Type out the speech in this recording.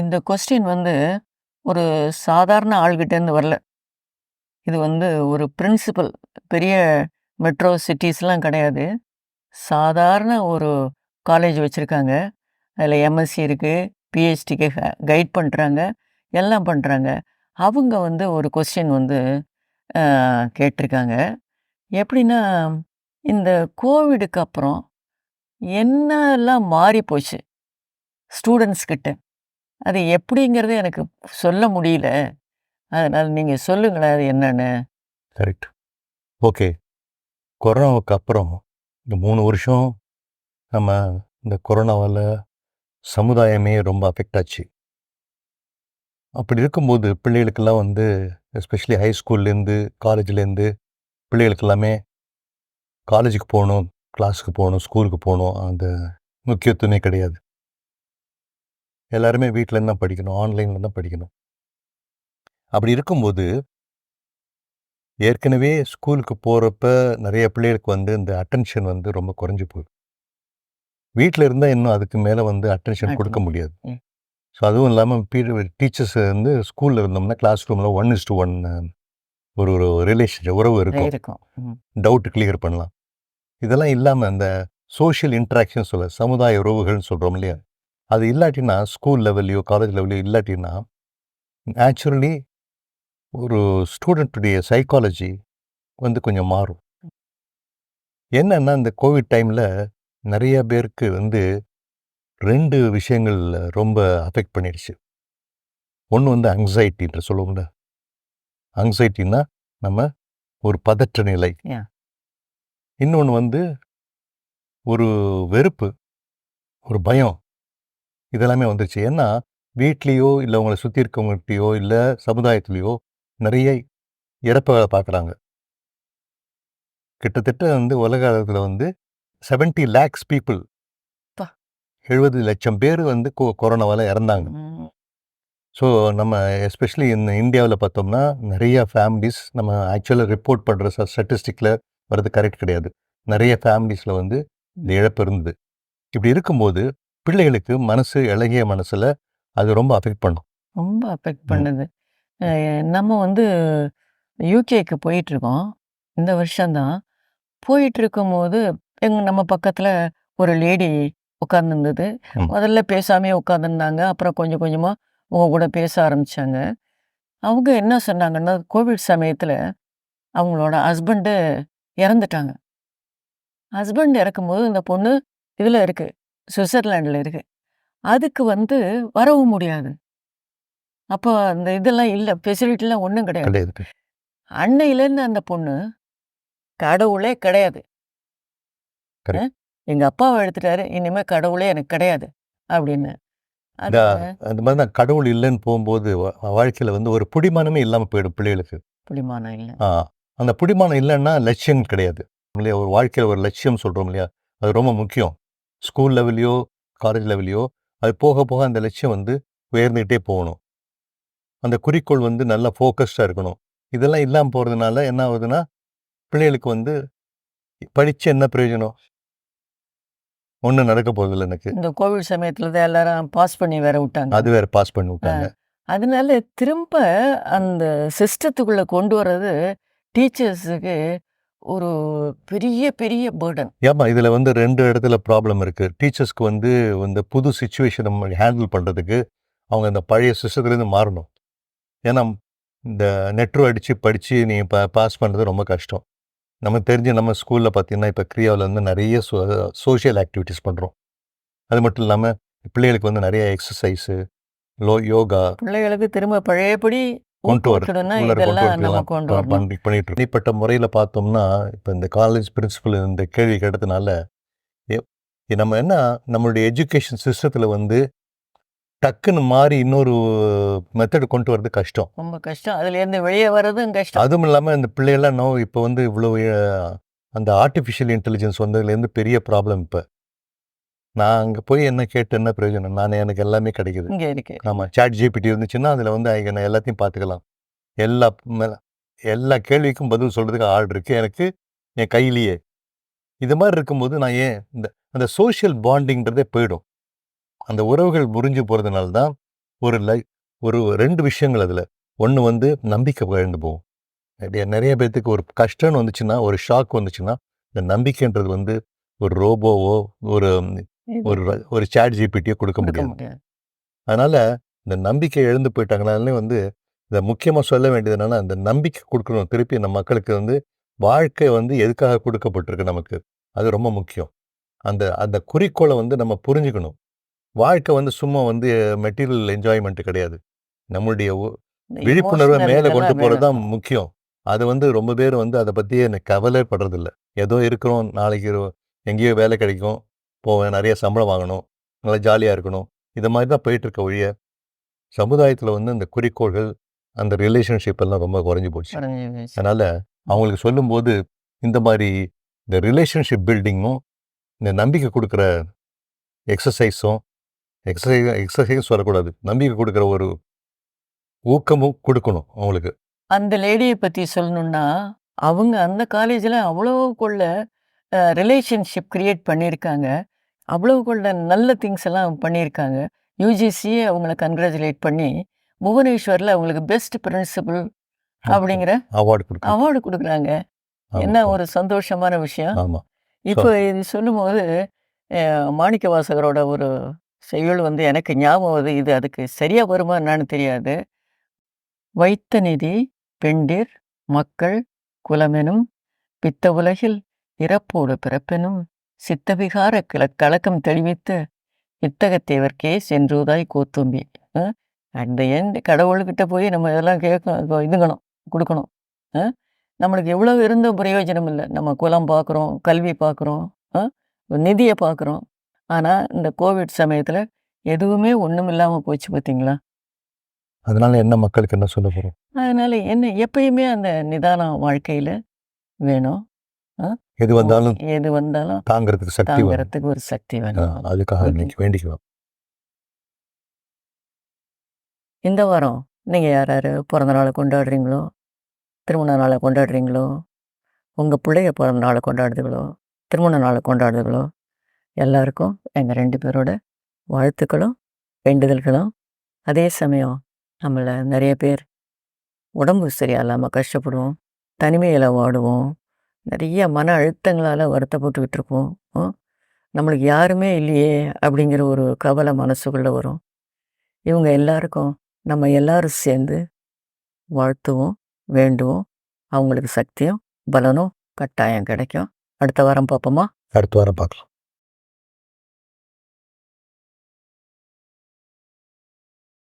இந்த கொஸ்டின் வந்து ஒரு சாதாரண ஆள்கிட்டேருந்து வரல. இது வந்து ஒரு பிரின்சிபல் பெரிய மெட்ரோ சிட்டிஸ்லாம் கிடையாது. சாதாரண ஒரு காலேஜ் வச்சுருக்காங்க அதில் எம்எஸ்சி இருக்குது பிஹெச்டிக்கு கைட் பண்ணுறாங்க எல்லாம் பண்ணுறாங்க அவங்க வந்து ஒரு கொஸ்டின் வந்து கேட்டிருக்காங்க. எப்படின்னா, இந்த கோவிடுக்கு அப்புறம் என்னெல்லாம் மாறி போச்சு? ஸ்டூடெண்ட்ஸ்கிட்ட அது எப்படிங்கிறது எனக்கு சொல்ல முடியல. அதனால் நீங்கள் சொல்லுங்களேன் அது என்னென்னு கரெக்ட். ஓகே. கொரோனாவுக்கு அப்புறம் இந்த மூணு வருஷம் நம்ம இந்த கொரோனாவால் சமுதாயமே ரொம்ப அஃபெக்ட் ஆச்சு. அப்படி இருக்கும்போது பிள்ளைகளுக்கெல்லாம் வந்து எஸ்பெஷலி ஹை ஸ்கூல்லேருந்து, காலேஜ்லேருந்து பிள்ளைகளுக்கு எல்லாமே காலேஜுக்கு போகணும் கிளாஸுக்கு போகணும் ஸ்கூலுக்கு போகணும் அந்த முக்கியத்துவமே கிடையாது. எல்லாருமே வீட்லேருந்து தான் படிக்கணும். ஆன்லைன்ல தான் படிக்கணும். அப்படி இருக்கும்போது ஏற்கனவே ஸ்கூலுக்கு போறப்ப நெறைய பிள்ளைகளுக்கு வந்து இந்த அட்டென்ஷன் வந்து ரொம்ப குறைஞ்சு போகுது. வீட்ல இருந்தா இன்னும் அதுக்கு மேல வந்து அட்டென்ஷன் கொடுக்க. முடியாது. ஸோ அதுவும் இல்லாம பீரியட் டீச்சர்ஸ் வந்து ஸ்கூல்ல இருந்தோம்னா கிளாஸ் ரூம்ல 1:1 ஒரு ஒரு ரிலேஷன் உறவு இருக்கும். டவுட் கிளியர் பண்ணலாம். இதெல்லாம் இல்லாம அந்த சோஷியல் இன்டராக்ஷன் சொல்ல சமுதாய உறவுகள்னு சொல்றோம் இல்லையா? அது இல்லாட்டினா ஸ்கூல் லெவல்லயோ, காலேஜ் லெவல்லயோ இல்லாட்டினா நேச்சுரலி ஒரு ஸ்டூடெண்ட்டுடைய சைக்காலஜி வந்து கொஞ்சம் மாறும். என்னன்னா, இந்த கோவிட் டைம்ல நெறைய பேருக்கு வந்து 2 விஷயங்கள் ரொம்ப அஃபெக்ட் பண்ணிடுச்சு. ஒண்ணு வந்து ஆங்ஸைட்டின்ற சொல்லுவோம்ல. ஆங்ஸைட்டின்னா நம்ம ஒரு பதற்ற நிலை. யா. இன்னொன்னு வந்து ஒரு வெறுப்பு, ஒரு பயம். இதெல்லாமே வந்துருச்சு. ஏன்னா, வீட்லயோ, இல்ல உங்கள சுத்தி இருக்கவங்ககிட்டயோ, இல்ல சமுதாயத்திலயோ நெறைய இறப்புகள பார்க்குறாங்க. கிட்டத்தட்ட வந்து உலக அளவுல வந்து 70 லேக்ஸ் பீப்பிள்! 70 லட்சம் பேர் வந்து கொ கொரோனாவால இறந்தாங்க. ஸோ நம்ம எஸ்பெஷலி இந்த இந்தியாவுல பார்த்தோம்னா, நெறைய ஃபேமிலீஸ் நம்ம ஆக்சுவலா ரிப்போர்ட் பண்ற ஸ்ட ஸ்டாட்டிஸ்டிக்ல வர்றது கரெக்ட் கிடையாது. நெறைய ஃபேமிலீஸ்ல வந்து இந்த இழப்பு இருந்தது. இப்படி இருக்கும்போது பிள்ளைகளுக்கு மனசு இளகிய மனசுல அது ரொம்ப அஃபெக்ட் பண்ணும். ரொம்ப அஃபெக்ட். பண்ணுது. நம்ம வந்து யுகேக்கு போயிட்டுருக்கோம். இந்த வருஷம் தான். போயிட்டுருக்கும்போது எங்க நம்ம பக்கத்தில ஒரு லேடி உட்கார்ந்திருந்தது. ம். முதல்ல பேசாமயே உட்கார்ந்திருந்தாங்க. அப்புறம் கொஞ்சம் கொஞ்சமா உங்க கூட பேச ஆரம்பிச்சாங்க. அவங்க என்ன சொன்னாங்கன்னா, கோவிட் சமயத்தில அவங்களோட ஹஸ்பண்ட் இறந்துட்டாங்க. ஹஸ்பண்ட் இறக்கும்போது இந்த பொண்ணு இதில இருக்கு. சுவிட்சர்லாண்ட்ல இருக்கு. அதுக்கு வந்து வரவும் முடியாது. அப்போ அந்த இதெல்லாம் இல்ல. ஃபெசிலிட்டிலாம் ஒண்ணும் கிடையாது. அன்னையிலேருந்து அந்த பொண்ணு, கடவுளே கிடையாது. அ கரெக்ட். எங்க அப்பாவ எடுத்துட்டாரு. இனிமே கடவுளே எனக்கு கிடையாது. அப்படின்னு. அந்த மாரி தான் கடவுள் இல்லன்னு போம்போது வ வாழ்க்கையில வந்து ஒரு புடிமானமே இல்லாம போயிடும் பிள்ளைகளுக்கு. புடிமானம் இல்ல. ஆ. அந்த புடிமானம் இல்லன்னா லட்சியம் கிடையாது. இல்லையா? ஒரு வாழ்க்கையில ஒரு லட்சியம் சொல்றோம் இல்லையா? அது ரொம்ப முக்கியம். ஸ்கூல் லெவல்லயோ, காலேஜ் லெவல்லயோ அது போக போக அந்த லட்சியம் வந்து உயர்ந்துகிட்டே போகணும். அந்த குறிக்கோள் வந்து நல்லா ஃபோக்கஸ்டா இருக்கணும். இதெல்லாம் இல்லாம போறதுனால என்ன ஆகுதுன்னா, பிள்ளைகளுக்கு வந்து படிச்சு என்ன பிரயோஜனம்? ஒண்ணும் நடக்க போறதில்ல எனக்கு. இந்த கோவிட் சமயத்தில தான் எல்லாரும் பாஸ் பண்ணி வேற விட்டாங்க. அது வேற பாஸ் பண்ணி விட்டாங்க. அதனால திரும்ப அந்த சிஸ்டத்துக்குள்ள கொண்டு வர்றது டீச்சர்ஸுக்கு ஒரு பெரிய பெரிய பர்டன். ஏம்மா இதுல வந்து 2 இடத்துல ப்ராப்ளம் இருக்கு. டீச்சர்ஸ்க்கு வந்து இந்த புது சிச்சுவேஷன ஹேண்டில் பண்றதுக்கு அவங்க அந்த பழைய சிஸ்டத்துலேருந்து மாறணும். ஏன்னா, இந்த நெட்ரோ அடிச்சு படிச்சு நீங்க ப பாஸ் பண்றது ரொம்ப கஷ்டம். நமக்கு தெரிஞ்சு நம்ம ஸ்கூல்ல பார்த்தீங்கன்னா, இப்ப கிரியாவுல வந்து நெறைய சோ சோசியல் ஆக்டிவிட்டீஸ் பண்றோம். அது மட்டும் இல்லாம பிள்ளைகளுக்கு வந்து நெறைய எக்சர்சைஸு, லோ யோகா பிள்ளைகளுக்கு திரும்ப பழையபடி கொண்டு பண்ணிட்டு. தனிப்பட்ட முறையில பார்த்தோம்னா, இப்ப இந்த காலேஜ் பிரின்சிபல் இந்த கேள்வி கேட்டதுனால, நம்ம என்ன நம்மளுடைய எஜுகேஷன் சிஸ்டத்துல வந்து டக்குன்னு மாறி இன்னொரு மெத்தட் கொண்டு வரது கஷ்டம். ரொம்ப கஷ்டம். அதுலேருந்து வெளிய வர்றதும் கஷ்டம். அதுவும் இல்லாம இந்த பிள்ளைகள்லாம் நோ இப்ப வந்து இவ்வளவு அ அந்த ஆர்ட்டிஃபிஷியல் இன்டெலிஜென்ஸ் வந்ததுலேருந்து பெரிய ப்ராப்ளம் இப்ப. நான் அங்க போய் என்ன கேட்டு என்ன பிரயோஜனம்? நானு எனக்கு எல்லாமே கிடைக்குது. இங்க இருக்கு. ஆமா. சாட் ஜிபிடி இருந்துச்சுன்னா, அதுல வந்து நான் எல்லாத்தையும் பார்த்துக்கலாம். எல்லா எல்லா கேள்விக்கும் பதில் சொல்றதுக்கு ஆள் இருக்கு எனக்கு என் கையிலேயே. இது மாரி இருக்கும்போது நான் ஏன் இந்த அந்த சோசியல் பாண்டிங்ன்றதே போயிடும். அந்த உறவுகள் முறிஞ்சு போறதுனால தான் ஒரு லை ஒரு 2 விஷயங்கள் அதில. ஒண்ணு வந்து நம்பிக்கை இழந்து போகும். நெறைய பேத்துக்கு ஒரு கஷ்டம்னு வந்துச்சுன்னா, ஒரு ஷாக் வந்துச்சுன்னா, இந்த நம்பிக்கைன்றது வந்து ஒரு ரோபோவோ, ஒரு ஒரு ஒரு சாட் ஜிபிடியோ கொடுக்க முடியாது. முடியாது. அதனால இந்த நம்பிக்கை இழந்து போயிட்டாங்கனாலே வந்து, இத முக்கியமா சொல்ல வேண்டியது என்னன்னா, இந்த நம்பிக்கை குடுக்கணும். திருப்பி நம்ம மக்களுக்கு வந்து வாழ்க்கை வந்து எதுக்காக குடுக்கப்பட்டிருக்கு நமக்கு. அது ரொம்ப முக்கியம். அந்த அந்த குறிக்கோள வந்து நம்ம புரிஞ்சுக்கணும். வாழ்க்கை வந்து சும்மா வந்து மெட்டீரியல் என்ஜாய்மென்ட் கிடையாது. நம்மளுடைய இந்த விழிப்புணர்வ மேல கொண்டு போறது தான். முக்கியம். அது வந்து ரொம்ப பேர் வந்து அத பத்தியே எனக்கு கவலையே படுறதில்ல. ஏதோ இருக்கிறோம், நாளைக்கு எங்கேயோ வேலை கிடைக்கும், போவேன், நெறைய சம்பளம் வாங்கணும், நல்லா ஜாலியா இருக்கணும். இத மாரி தான் போயிட்டுருக்க ஒழிய, சமுதாயத்தில வந்து இந்த குறிக்கோள்கள், அந்த ரிலேஷன்ஷிப் எல்லாம் ரொம்ப குறைஞ்சு போச்சு. அதனால அவங்களுக்கு சொல்லும்போது, இந்த மாரி இந்த ரிலேஷன்ஷிப் பில்டிங்கும், இந்த நம்பிக்கை குடுக்குற எக்ஸர்சைஸும் எக்ஸர்சை எக்ஸர்சைஸ் சொல்லக்கூடாது. நம்பிக்கை குடுக்குற ஒரு ஊக்கமும் குடுக்கணும் அவங்களுக்கு. அந்த லேடிய பத்தி சொல்லணும்னா, அவங்க அந்த காலேஜ்ல அவ்வளோ கொள்ள ரிலேஷன்ஷிப் கிரியேட் பண்ணியிருக்காங்க. அவ்வளோ கொள்ள நல்ல திங்ஸ் எல்லாம் பண்ணியிருக்காங்க. யுஜிசியே அவங்கள கங்கிராச்சுலேட் பண்ணி, புவனேஸ்வர்ல அவங்களுக்கு பெஸ்ட் பிரின்சிபல் அப்படிங்கிற அவார்ட். அவார்டு குடுக்குறாங்க. என்ன ஒரு சந்தோஷமான விஷயம். இப்போ இது சொல்லும்போது, அ மாணிக்கவாசகரோட ஒரு செய்யுள் வந்து எனக்கு ஞாபகம் வருது. இது அதுக்கு சரியா வருமா என்னான்னு தெரியாது. வைத்த நிதி பெண்டிர் மக்கள் குலமெனும் பித்த உலகில் இறப்போடு பிறப்பெனும் சித்தவிகார கிள கலக்கம் தெளிவித்து இத்தகத்தேவர்க்கே சென்றூதாய் கோத்தும்பி. அந்த எண்ட் கடவுள்கிட்ட போய் நம்ம இதெல்லாம் கேட்க இதுங்கணும் குடுக்கணும். நம்மளுக்கு எவ்வளவு இருந்தும் பிரயோஜனம் இல்ல. நம்ம குலம் பார்க்குறோம், கல்வி பார்க்குறோம், நிதிய பார்க்குறோம். ஆனா, இந்த கோவிட் சமயத்தில எதுவுமே ஒண்ணும் இல்லாம போச்சு பார்த்தீங்களா? அதனால என்ன மக்களுக்கு என்ன சொல்ல போறோம்? அதனால என்ன எப்பயுமே அந்த நிதானம் வாழ்க்கையில வேணும். எது வந்தாலும் எது வந்தாலும் தாங்கிறதுக்கு சக்தி. தாங்கிறதுக்கு ஒரு சக்தி வேணும். அதுக்காக. இன்னைக்கு வேண்டிக்கலாம். இந்த வாரம் நீங்க யார் யாரு பிறந்த நாள கொண்டாடுறீங்களோ, திருமண நாள கொண்டாடுறீங்களோ, உங்க பிள்ளைய பிறந்த நாள கொண்டாடுதுகளோ, திருமண நாள கொண்டாடுதுகளோ, எல்லாருக்கும் எங்க 2 பேரோட வாழ்த்துக்களும், வேண்டுதல்களும். அதே சமயம் நம்மள நெறைய பேர் உடம்பு சரியில்லாம கஷ்டப்படுவோம். தனிமையில வாடுவோம். நிறைய மன அழுத்தங்களால் வருத்தப்பட்டுக்கிட்டு இருப்போம். நம்மளுக்கு யாருமே இல்லையே! அப்படிங்கிற ஒரு கவலை மனசுக்குள்ளே வரும். இவங்க எல்லாருக்கும் நம்ம எல்லாரும் சேர்ந்து வாழ்த்துவோம், வேண்டுவோம். அவங்களுக்கு சக்தியும், பலனும் கட்டாயம் கிடைக்கும். அடுத்த வாரம் பார்ப்போமா? அடுத்த வாரம் பார்க்கலாம்.